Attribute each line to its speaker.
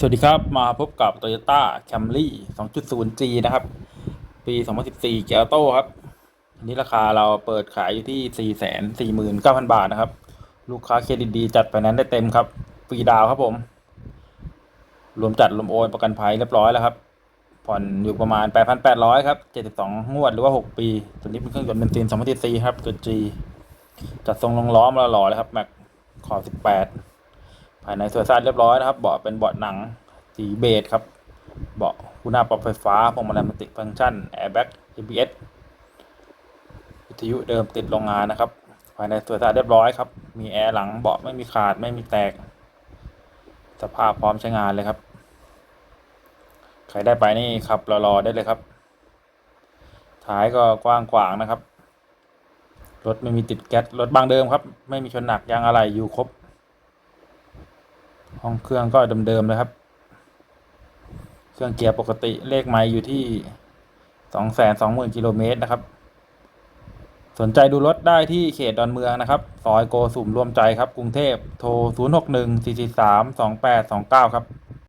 Speaker 1: สวัสดีครับ มาพบกับ Toyota Camry 2.0G นะครับ ปี 2014 เกียร์โต้ครับอันนี้ราคาเราเปิดขายอยู่ที่ 449,000 บาทนะครับ ลูกค้าเครดิตดีจัดไฟแนนซ์ได้เต็มครับ ฟรีดาวครับผม รวมจัดรวมโอนประกันภัยเรียบร้อยแล้วครับ ผ่อนอยู่ประมาณ 8,800 ครับ 72 งวดหรือว่า 6 ปี ตัวนี้เป็นเครื่องยนต์เบนซิน2014ครับ ตัว G จัดทรงลงล้อมาหล่อเลยครับแม็กขอ 18ายในสวยสะอาดเรียบร้อยนะครับเบาะเป็นเบาะหนังสีเบจครับเบาะคู่หน้าปรับไฟฟ้าพวงมาลัยมัลติฟังก์ชันแอร์แบ็ก ABS วิทยุเดิมติดโรงงานนะครับ ภายในสวยสะอาดเรียบร้อยครับ มีแอร์หลังเบาะไม่มีขาดไม่มีแตก สภาพพร้อมใช้งานเลยครับ ใครได้ไปนี่ขับรอๆได้เลยครับ ท้ายก็กว้างขวางนะครับ รถไม่มีติดแก๊สรถบางเดิมครับ ไม่มีชนหนักยางอะไรอยู่ครบ ห้องเครื่องก็เดิมๆเลยครับ เครื่องเกียร์ปกติเลขไมล์อยู่ที่สองแสนสองหมื่นกิโลเมตรนะครับ สนใจดูรถได้ที่เขตดอนเมืองนะครับ ซอยโกสุมรวมใจครับ กรุงเทพ โทร 0 6 1 4 4 3 2 8 2 9 ครับ